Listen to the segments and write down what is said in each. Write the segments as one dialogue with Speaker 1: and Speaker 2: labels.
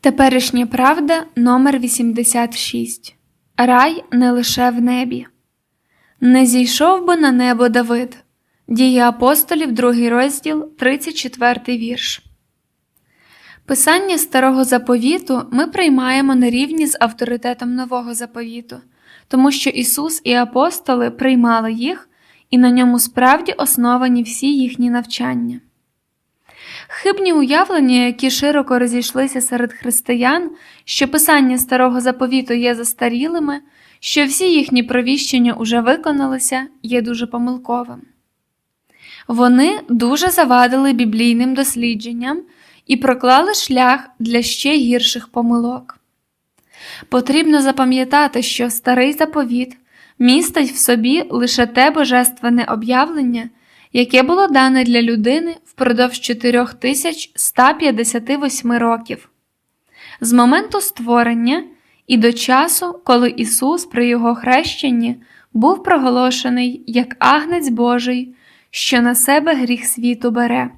Speaker 1: Теперішня правда номер 86 Рай не лише в небі. Не зійшов би на небо Давид. Дії апостолів, 2 розділ, 34 вірш. Писання старого заповіту ми приймаємо на рівні з авторитетом нового заповіту, тому що Ісус і апостоли приймали їх, і на ньому справді основані всі їхні навчання. Хибні уявлення, які широко розійшлися серед християн, що писання старого заповіту є застарілими, що всі їхні провіщення уже виконалися, є дуже помилковим. Вони дуже завадили біблійним дослідженням і проклали шлях для ще гірших помилок. Потрібно запам'ятати, що старий заповіт містить в собі лише те божественне об'явлення, яке було дане для людини впродовж 4158 років, з моменту створення і до часу, коли Ісус при Його хрещенні був проголошений як агнець Божий, що на себе гріх світу бере.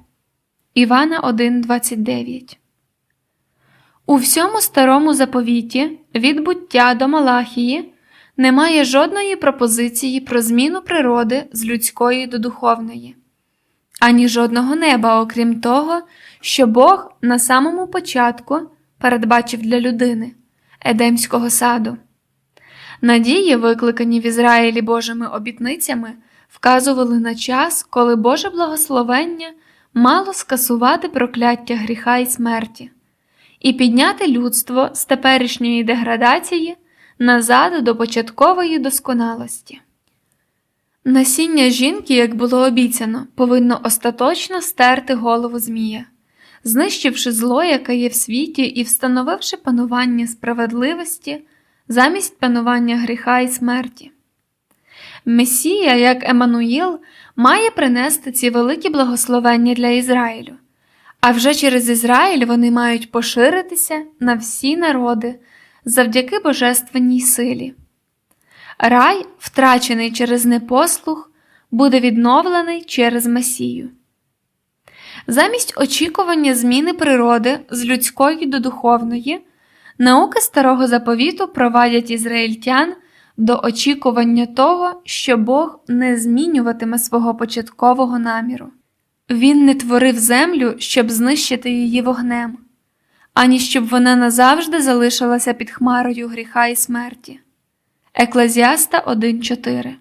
Speaker 1: Івана 1,29 У всьому старому заповіті від буття до Малахії немає жодної пропозиції про зміну природи з людської до духовної, ані жодного неба, окрім того, що Бог на самому початку передбачив для людини Едемського саду. Надії, викликані в Ізраїлі Божими обітницями, вказували на час, коли Боже благословення мало скасувати прокляття гріха і смерті, і підняти людство з теперішньої деградації назад до початкової досконалості. Насіння жінки, як було обіцяно, повинно остаточно стерти голову Змія, знищивши зло, яке є в світі, і встановивши панування справедливості замість панування гріха і смерті. Месія, як Еммануїл, має принести ці великі благословення для Ізраїлю, а вже через Ізраїль вони мають поширитися на всі народи завдяки божественній силі. Рай, втрачений через непослух, буде відновлений через Месію. Замість очікування зміни природи з людської до духовної, науки старого заповіту провадять ізраїльтян до очікування того, що Бог не змінюватиме свого початкового наміру. Він не творив землю, щоб знищити її вогнем, ані щоб вона назавжди залишилася під хмарою гріха і смерті. Еклезіаста 1.4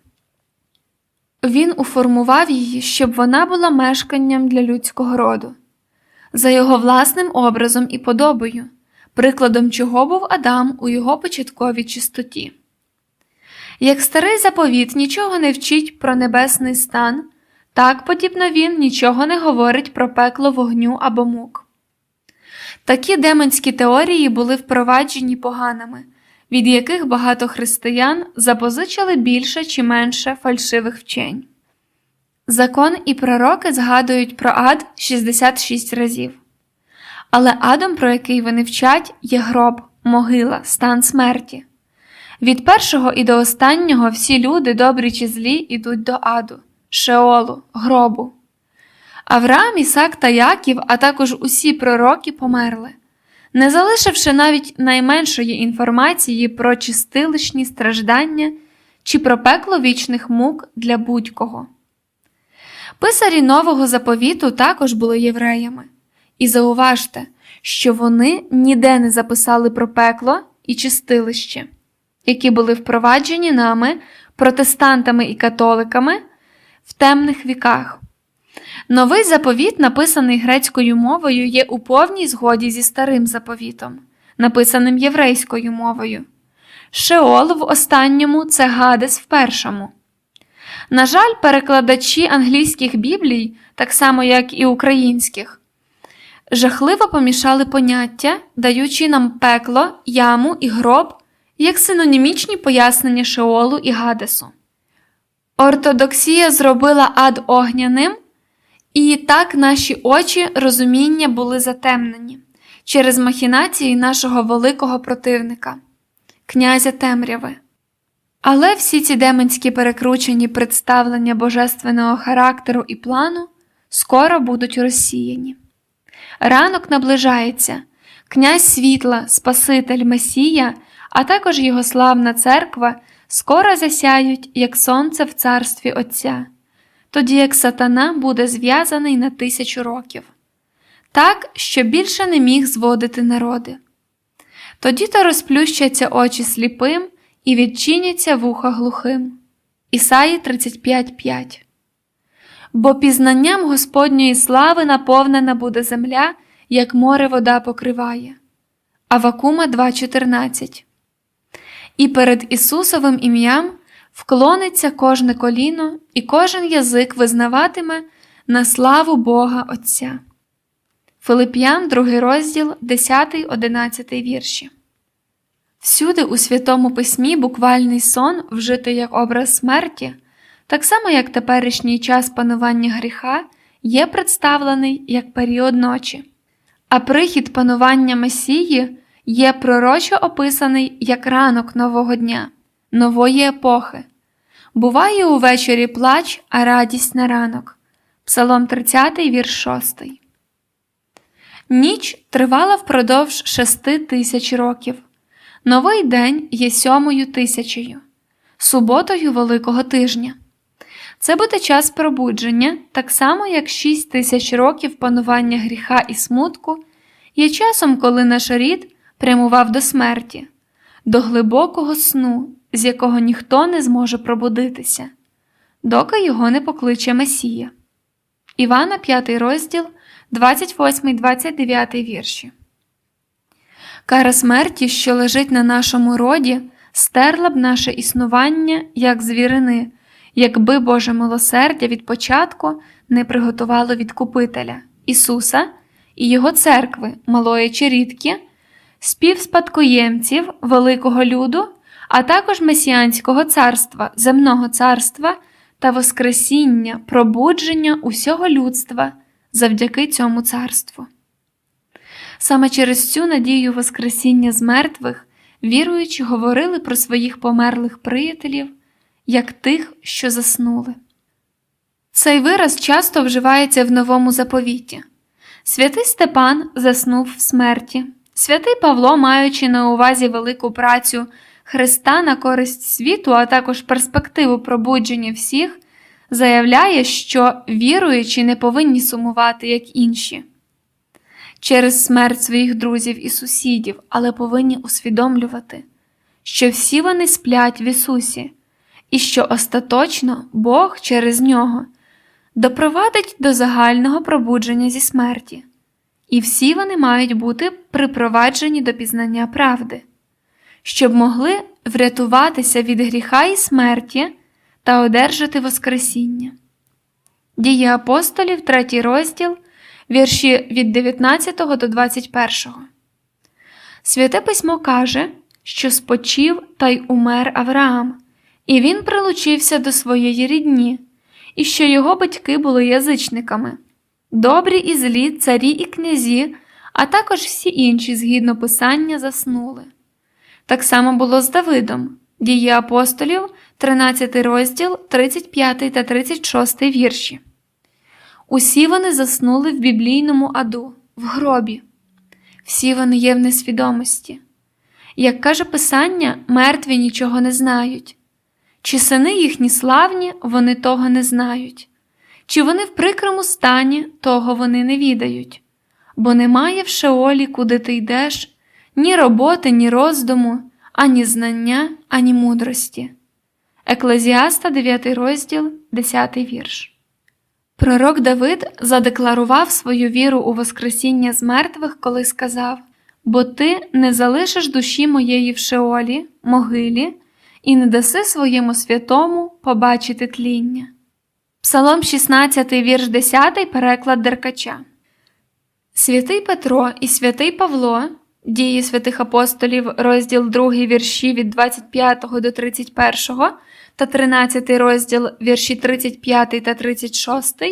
Speaker 1: Він уформував її, щоб вона була мешканням для людського роду, за його власним образом і подобою, прикладом чого був Адам у його початковій чистоті. Як старий заповіт нічого не вчить про небесний стан, так подібно він нічого не говорить про пекло вогню або мук. Такі демонські теорії були впроваджені поганими, від яких багато християн запозичили більше чи менше фальшивих вчень. Закон і пророки згадують про ад 66 разів. Але адом, про який вони вчать, є гроб, могила, стан смерті. Від першого і до останнього всі люди, добрі чи злі, ідуть до аду, шеолу, гробу. Авраам, Ісак та Яків, а також усі пророки померли, не залишивши навіть найменшої інформації про чистилищні страждання чи про пекло вічних мук для будь-кого. Писарі нового заповіту також були євреями, і зауважте, що вони ніде не записали про пекло і чистилище які були впроваджені нами, протестантами і католиками в темних віках. Новий заповіт, написаний грецькою мовою, є у повній згоді зі старим заповітом, написаним єврейською мовою. Шеол в останньому це Гадес в першому. На жаль, перекладачі англійських біблій, так само як і українських, жахливо помішали поняття, даючи нам пекло, яму і гроб як синонімічні пояснення Шеолу і Гадесу. Ортодоксія зробила ад огняним, і так наші очі розуміння були затемнені через махінації нашого великого противника, князя темряви. Але всі ці демонські перекручені представлення божественного характеру і плану скоро будуть розсіяні. Ранок наближається, Князь світла, Спаситель Месія, а також його славна церква скоро засяють, як сонце в царстві Отця, тоді як сатана буде зв'язаний на тисячу років, так, що більше не міг зводити народи. Тоді то розплющаться очі сліпим і відчиняться вуха глухим. Ісаї 35.5 Бо пізнанням Господньої слави наповнена буде земля, як море вода покриває. Авакума 2.14 І перед Ісусовим ім'ям вклониться кожне коліно, і кожен язик визнаватиме на славу Бога Отця. Филип'ян, 2 розділ, 10-11 вірші. Всюди у Святому Письмі буквальний сон, вжитий як образ смерті, так само як теперішній час панування гріха, є представлений як період ночі, а прихід панування Месії є пророчо описаний як ранок нового дня, нової епохи. Буває увечері плач, а радість на ранок. Псалом 30, вірш 6. Ніч тривала впродовж шести тисяч років. Новий день є сьомою тисячею, суботою Великого тижня. Це буде час пробудження, так само як шість тисяч років панування гріха і смутку, є часом, коли наш рід прямував до смерті, до глибокого сну, з якого ніхто не зможе пробудитися, доки його не покличе Месія. Івана, 5 розділ, 28-29 вірші. Кара смерті, що лежить на нашому роді, стерла б наше існування як звірини, якби Боже милосердя від початку не приготувало відкупителя Ісуса і Його церкви, малої чи рідкі, співспадкоємців великого люду, а також Месіанського царства, земного царства та Воскресіння, пробудження усього людства завдяки цьому царству. Саме через цю надію Воскресіння з мертвих віруючі говорили про своїх померлих приятелів як тих, що заснули. Цей вираз часто вживається в новому заповіті. Святий Степан заснув в смерті, святий Павло, маючи на увазі велику працю Христа на користь світу, а також перспективу пробудження всіх, заявляє, що віруючі не повинні сумувати, як інші. Через смерть своїх друзів і сусідів, але повинні усвідомлювати, що всі вони сплять в Ісусі, і що остаточно Бог через нього допровадить до загального пробудження зі смерті, і всі вони мають бути припроваджені до пізнання правди, щоб могли врятуватися від гріха і смерті та одержати Воскресіння. Дії апостолів, 3 розділ вірші від 19 до 21. Святе письмо каже, що спочив та й умер Авраам, і він прилучився до своєї рідні, і що його батьки були язичниками, добрі і злі царі і князі, а також всі інші, згідно писання, заснули. Так само було з Давидом, дії апостолів, 13 розділ, 35 та 36 вірші. Усі вони заснули в біблійному аду, в гробі, всі вони є в несвідомості. Як каже Писання, мертві нічого не знають, чи сини їхні славні, вони того не знають, чи вони в прикрому стані, того вони не відають, бо немає в Шеолі, куди ти йдеш, ні роботи, ні роздуму, ані знання, ані мудрості. Еклезіаста, 9 розділ, 10 вірш. Пророк Давид задекларував свою віру у Воскресіння з мертвих, коли сказав: Бо ти не залишиш душі моєї в Шеолі, могилі, і не даси своєму святому побачити тління. Псалом 16, вірш 10, переклад Деркача. Святий Петро і святий Павло, дії святих апостолів, розділ 2 вірші від 25 до 31 та 13 розділ вірші 35 та 36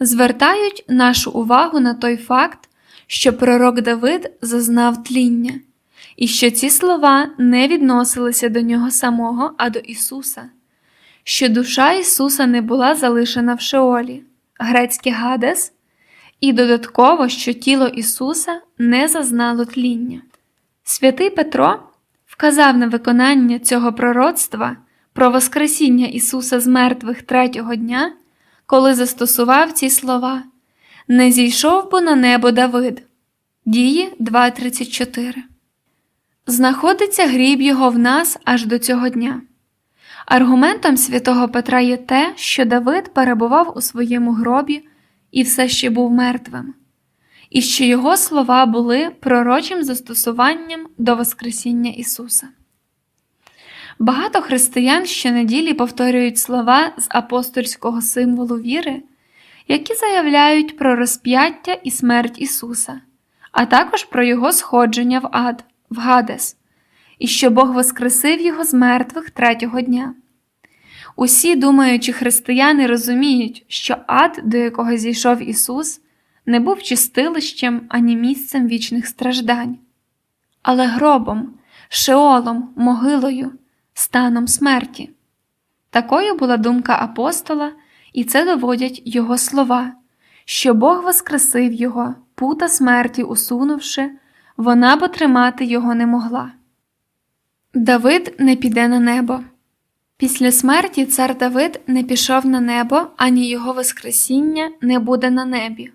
Speaker 1: звертають нашу увагу на той факт, що пророк Давид зазнав тління, і що ці слова не відносилися до нього самого, а до Ісуса, що душа Ісуса не була залишена в Шеолі, грецький Гадес, і додатково, що тіло Ісуса не зазнало тління. Святий Петро вказав на виконання цього пророцтва про Воскресіння Ісуса з мертвих третього дня, коли застосував ці слова Не зійшов бо на небо Давид. Дії 2.34. Знаходиться гріб його в нас аж до цього дня. Аргументом святого Петра є те, що Давид перебував у своєму гробі і все ще був мертвим, і що його слова були пророчим застосуванням до Воскресіння Ісуса. Багато християн щонеділі повторюють слова з апостольського символу віри, які заявляють про розп'яття і смерть Ісуса, а також про Його сходження в ад, в Гадес, і що Бог воскресив Його з мертвих третього дня. Усі думаючі християни розуміють, що ад, до якого зійшов Ісус, не був чистилищем ані місцем вічних страждань, але гробом, шеолом, могилою, станом смерті. Такою була думка апостола, і це доводять його слова, що Бог воскресив його, пута смерті усунувши, вона б тримати його не могла. Давид не піде на небо. Після смерті цар Давид не пішов на небо, ані його Воскресіння не буде на небі.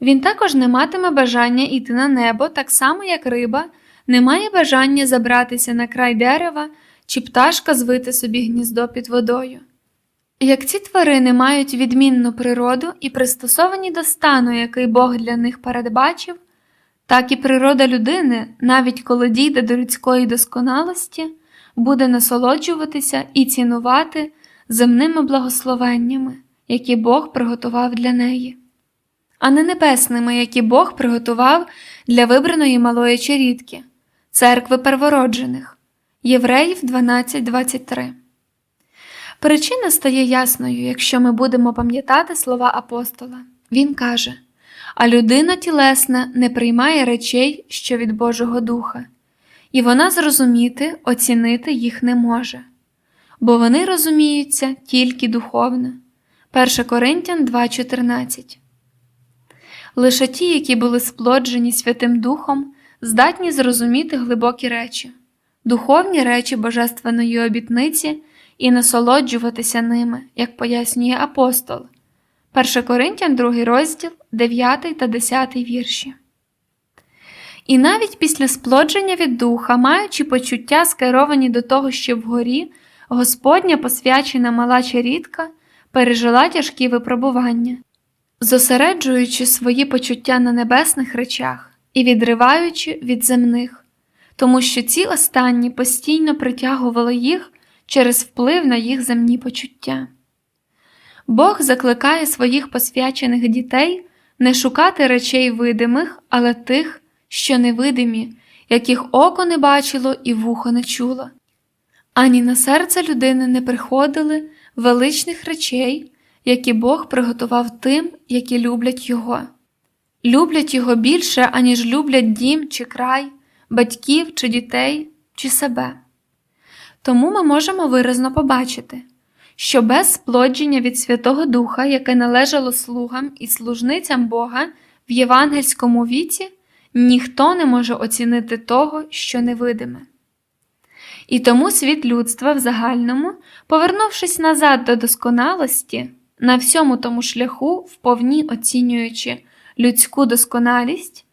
Speaker 1: Він також не матиме бажання йти на небо, так само, як риба, не має бажання забратися на край дерева чи пташка звити собі гніздо під водою. Як ці тварини мають відмінну природу і пристосовані до стану, який Бог для них передбачив, так і природа людини, навіть коли дійде до людської досконалості, буде насолоджуватися і цінувати земними благословеннями, які Бог приготував для неї, а не небесними, які Бог приготував для вибраної малої черідки, церкви первороджених, Євреїв 12.23. Причина стає ясною, якщо ми будемо пам'ятати слова апостола. Він каже: А людина тілесна не приймає речей, що від Божого Духа, і вона зрозуміти, оцінити їх не може, бо вони розуміються тільки духовно. 1 Коринтян 2.14 Лише ті, які були сплоджені Святим Духом, здатні зрозуміти глибокі речі, духовні речі Божественної обітниці і насолоджуватися ними, як пояснює апостол. 1 Коринтян, 2 розділ, 9 та 10 вірші. І навіть після сплодження від духа, маючи почуття, скеровані до того, що вгорі, Господня посвячена мала чарідка пережила тяжкі випробування, зосереджуючи свої почуття на небесних речах і відриваючи від земних, тому що ці останні постійно притягували їх через вплив на їх земні почуття. Бог закликає своїх посвячених дітей не шукати речей видимих, але тих, що невидимі, яких око не бачило і вухо не чуло. Ані на серце людини не приходили величних речей, які Бог приготував тим, які люблять Його. Люблять Його більше, аніж люблять дім чи край, батьків чи дітей, чи себе. Тому ми можемо виразно побачити, що без сплодження від Святого Духа, яке належало слугам і служницям Бога в євангельському віці, ніхто не може оцінити того, що невидиме. І тому світ людства в загальному, повернувшись назад до досконалості, на всьому тому шляху, вповні оцінюючи людську досконалість,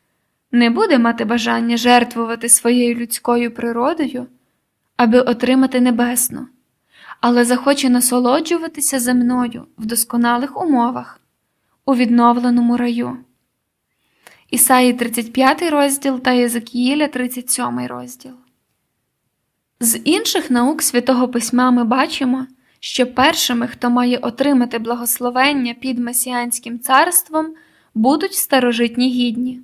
Speaker 1: не буде мати бажання жертвувати своєю людською природою, аби отримати небесну, але захоче насолоджуватися земною в досконалих умовах, у відновленому раю. Ісаї 35 розділ та Єзекіїля 37 розділ. З інших наук Святого Письма ми бачимо, що першими, хто має отримати благословення під Месіанським царством, будуть старожитні гідні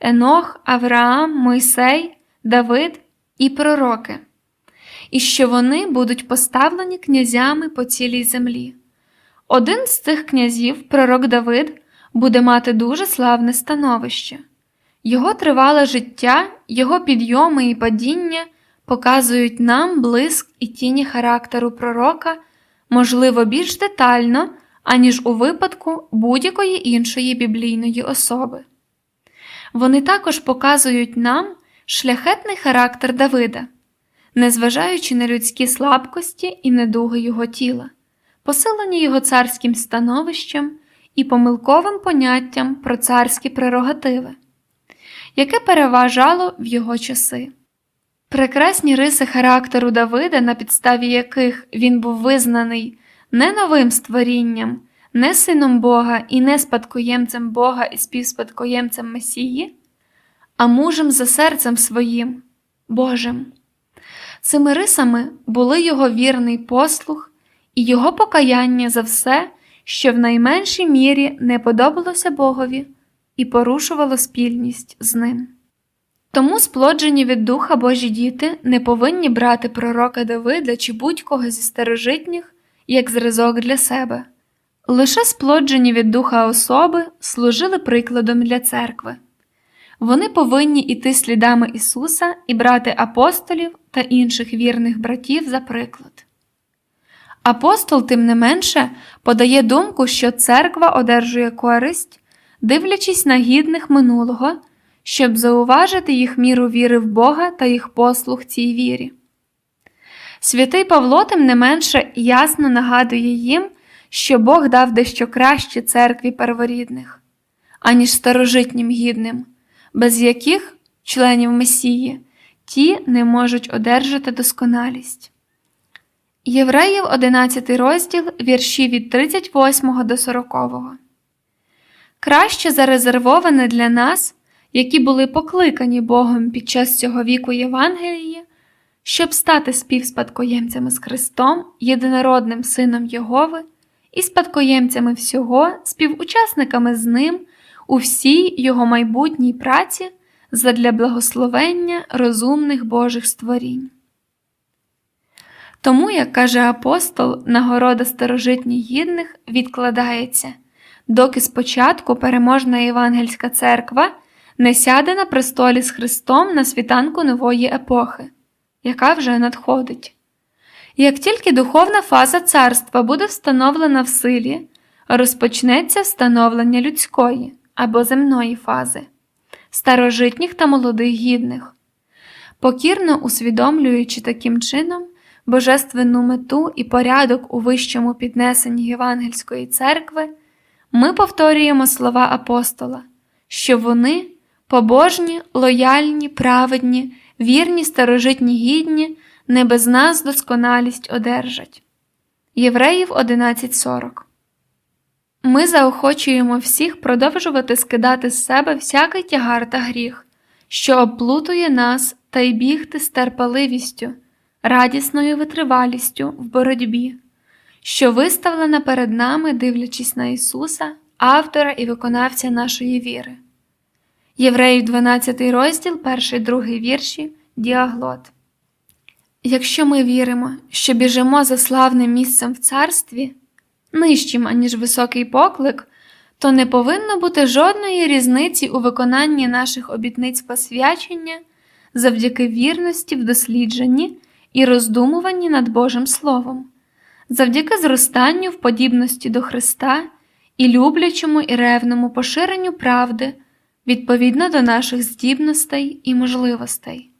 Speaker 1: Енох, Авраам, Мойсей, Давид і пророки, і що вони будуть поставлені князями по цілій землі. Один з цих князів, пророк Давид, буде мати дуже славне становище. Його тривале життя, його підйоми і падіння показують нам блиск і тіні характеру пророка, можливо, більш детально, аніж у випадку будь-якої іншої біблійної особи. Вони також показують нам шляхетний характер Давида, незважаючи на людські слабкості і недуги його тіла, посилені його царським становищем і помилковим поняттям про царські прерогативи, яке переважало в його часи. Прекрасні риси характеру Давида, на підставі яких він був визнаний не новим створінням, не сином Бога і не спадкоємцем Бога і співспадкоємцем Месії, а мужем за серцем своїм, Божим. Цими рисами були його вірний послух і його покаяння за все, що в найменшій мірі не подобалося Богові і порушувало спільність з ним. Тому сплоджені від духа Божі діти не повинні брати пророка Давида чи будь-кого зі старожитніх як зразок для себе. Лише сплоджені від духа особи служили прикладом для церкви. Вони повинні йти слідами Ісуса і брати апостолів та інших вірних братів за приклад. Апостол, тим не менше, подає думку, що церква одержує користь, дивлячись на гідних минулого, щоб зауважити їх міру віри в Бога та їх послуг цій вірі. Святий Павло, тим не менше, ясно нагадує їм, що Бог дав дещо краще церкві перворідних, аніж старожитнім гідним, без яких членів Месії ті не можуть одержати досконалість. Євреїв 11 розділ вірші від 38 до 40. Краще зарезервоване для нас, які були покликані Богом під час цього віку Євангелії, щоб стати співспадкоємцями з Христом, єдинородним Сином Єгови і спадкоємцями всього, співучасниками з Ним у всій Його майбутній праці задля благословення розумних Божих створінь. Тому, як каже апостол, нагорода старожитніх гідних відкладається, доки спочатку переможна Євангельська церква не сяде на престолі з Христом на світанку нової епохи, яка вже надходить. Як тільки духовна фаза царства буде встановлена в силі, розпочнеться встановлення людської або земної фази, старожитніх та молодих гідних, покірно усвідомлюючи таким чином божественну мету і порядок у вищому піднесенні Євангельської церкви, ми повторюємо слова апостола, що вони побожні, лояльні, праведні, вірні, старожитні гідні, не без нас досконалість одержать. Євреїв 11.40 Ми заохочуємо всіх продовжувати скидати з себе всякий тягар та гріх, що обплутує нас та й бігти з терпеливістю, радісною витривалістю в боротьбі, що виставлена перед нами, дивлячись на Ісуса, автора і виконавця нашої віри. Євреїв 12 розділ, 1, 2 вірші, діаглот. Якщо ми віримо, що біжимо за славним місцем в царстві, нижчим, аніж високий поклик, то не повинно бути жодної різниці у виконанні наших обітниць посвячення завдяки вірності в дослідженні і роздумуванні над Божим Словом, завдяки зростанню в подібності до Христа і люблячому і ревному поширенню правди відповідно до наших здібностей і можливостей.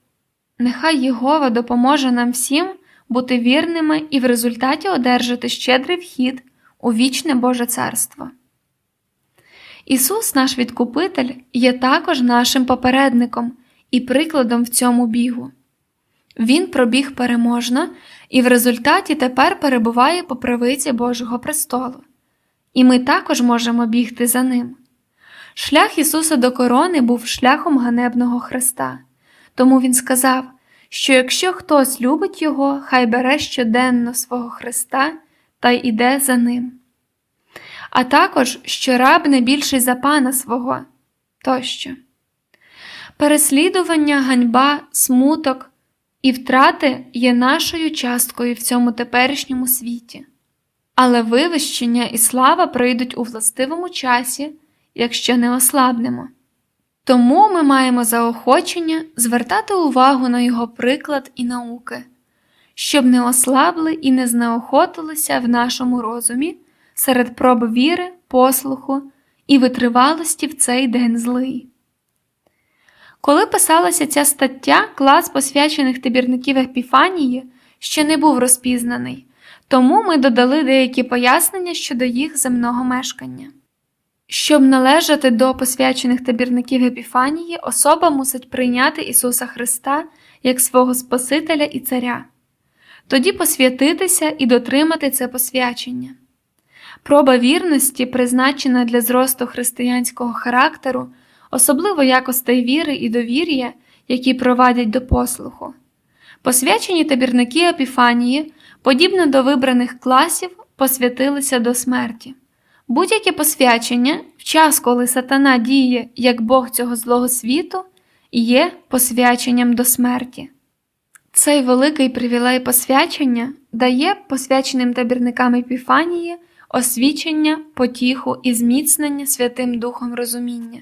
Speaker 1: Нехай Єгова допоможе нам всім бути вірними і в результаті одержати щедрий вхід у вічне Боже Царство. Ісус, наш Відкупитель, є також нашим попередником і прикладом в цьому бігу. Він пробіг переможно і в результаті тепер перебуває по правиці Божого престолу, і ми також можемо бігти за ним. Шлях Ісуса до корони був шляхом ганебного Христа, тому Він сказав, що якщо хтось любить Його, хай бере щоденно свого Христа та й іде за ним, а також що раб не більший за пана свого тощо. Переслідування, ганьба, смуток і втрати є нашою часткою в цьому теперішньому світі, але вивищення і слава прийдуть у властивому часі якщо не ослабнемо. Тому ми маємо заохочення звертати увагу на його приклад і науки, щоб не ослабли і не знеохотилися в нашому розумі серед проб віри, послуху і витривалості в цей день злий. Коли писалася ця стаття, клас посвячених табірників Епіфанії ще не був розпізнаний, тому ми додали деякі пояснення щодо їх земного мешкання. Щоб належати до посвячених табірників Епіфанії, особа мусить прийняти Ісуса Христа як свого Спасителя і Царя, тоді посвятитися і дотримати це посвячення. Проба вірності, призначена для зросту християнського характеру, особливо якостей віри і довір'я, які провадять до послуху. Посвячені табірники Епіфанії, подібно до вибраних класів, посвятилися до смерті. Будь-яке посвячення в час, коли сатана діє як Бог цього злого світу, є посвяченням до смерті. Цей великий привілей посвячення дає посвяченим табірникам Епіфанії освічення, потіху і зміцнення Святим Духом розуміння,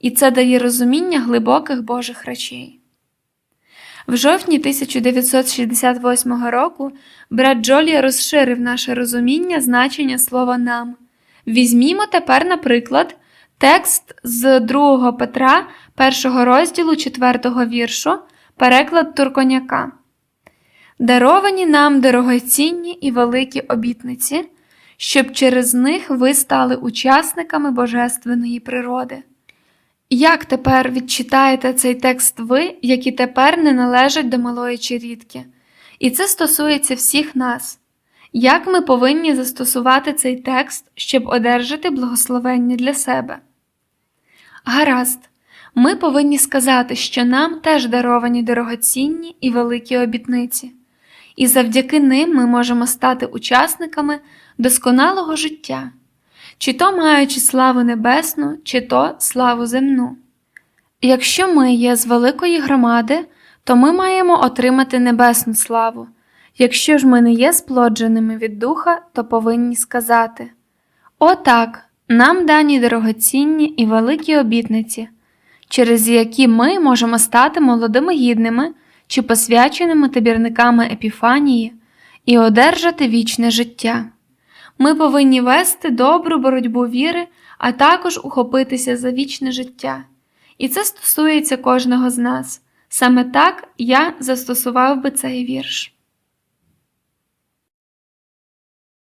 Speaker 1: і це дає розуміння глибоких Божих речей. В жовтні 1968 року брат Джолі розширив наше розуміння значення слова нам. Візьмімо тепер, наприклад, текст з 2 Петра, 1 розділу 4 віршу, переклад Турконяка. Даровані нам дорогоцінні і великі обітниці, щоб через них ви стали учасниками божественної природи. Як тепер відчитаєте цей текст ви, які тепер не належать до малої чирідки? І це стосується всіх нас. Як ми повинні застосувати цей текст, щоб одержати благословення для себе? Гаразд, ми повинні сказати, що нам теж даровані дорогоцінні і великі обітниці, і завдяки ним ми можемо стати учасниками досконалого життя, чи то маючи славу небесну, чи то славу земну. Якщо ми є з великої громади, то ми маємо отримати небесну славу. Якщо ж ми не є сплодженими від духа, то повинні сказати Отак, нам дані дорогоцінні і великі обітниці, через які ми можемо стати молодими гідними чи посвяченими табірниками Епіфанії і одержати вічне життя. Ми повинні вести добру боротьбу віри, а також ухопитися за вічне життя. І це стосується кожного з нас. Саме так я застосував би цей вірш.